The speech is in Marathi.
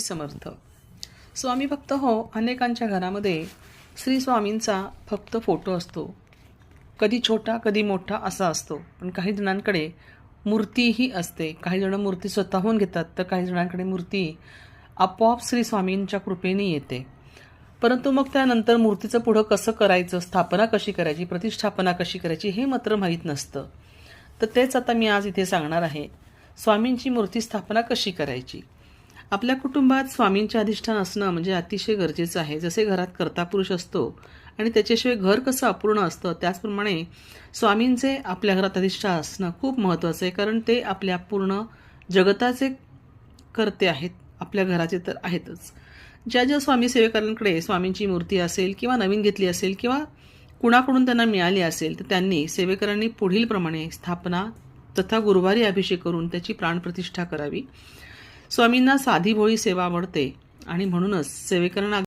समर्थ. स्वामी भक्त हो अनेकांच्या घरामध्ये श्री स्वामींचा फक्त फोटो असतो. कधी छोटा कधी मोठा असा असतो. पण काही जणांकडे मूर्तीही असते. काही जण मूर्ती स्वतःहून घेतात तर काही जणांकडे मूर्ती आपोआप श्री स्वामींच्या कृपेने येते. परंतु मग त्यानंतर मूर्तीचं पुढं कसं करायचं स्थापना कशी करायची प्रतिष्ठापना कशी करायची हे मात्र माहीत नसतं. तर तेच आता मी आज इथे सांगणार आहे. स्वामींची मूर्ती स्थापना कशी करायची? आपल्या कुटुंबात स्वामींचे अधिष्ठान असणं म्हणजे अतिशय गरजेचं आहे. जसे घरात कर्ता पुरुष असतो आणि त्याच्याशिवाय घर कसं अपूर्ण असतं त्याचप्रमाणे स्वामींचे आपल्या घरात अधिष्ठान असणं खूप महत्त्वाचं आहे. कारण ते आपल्या पूर्ण जगताचे कर्ते आहेत. आपल्या घराचे तर आहेतच. ज्या ज्या स्वामी सेवेकरांकडे स्वामींची मूर्ती असेल किंवा नवीन घेतली असेल किंवा कुणाकडून त्यांना मिळाली असेल तर त्यांनी सेवेकरांनी पुढीलप्रमाणे स्थापना तथा गुरुवारी अभिषेक करून त्याची प्राणप्रतिष्ठा करावी. स्वामींना साधी भोळी सेवा आवडते आणि म्हणूनच सेवेकरांना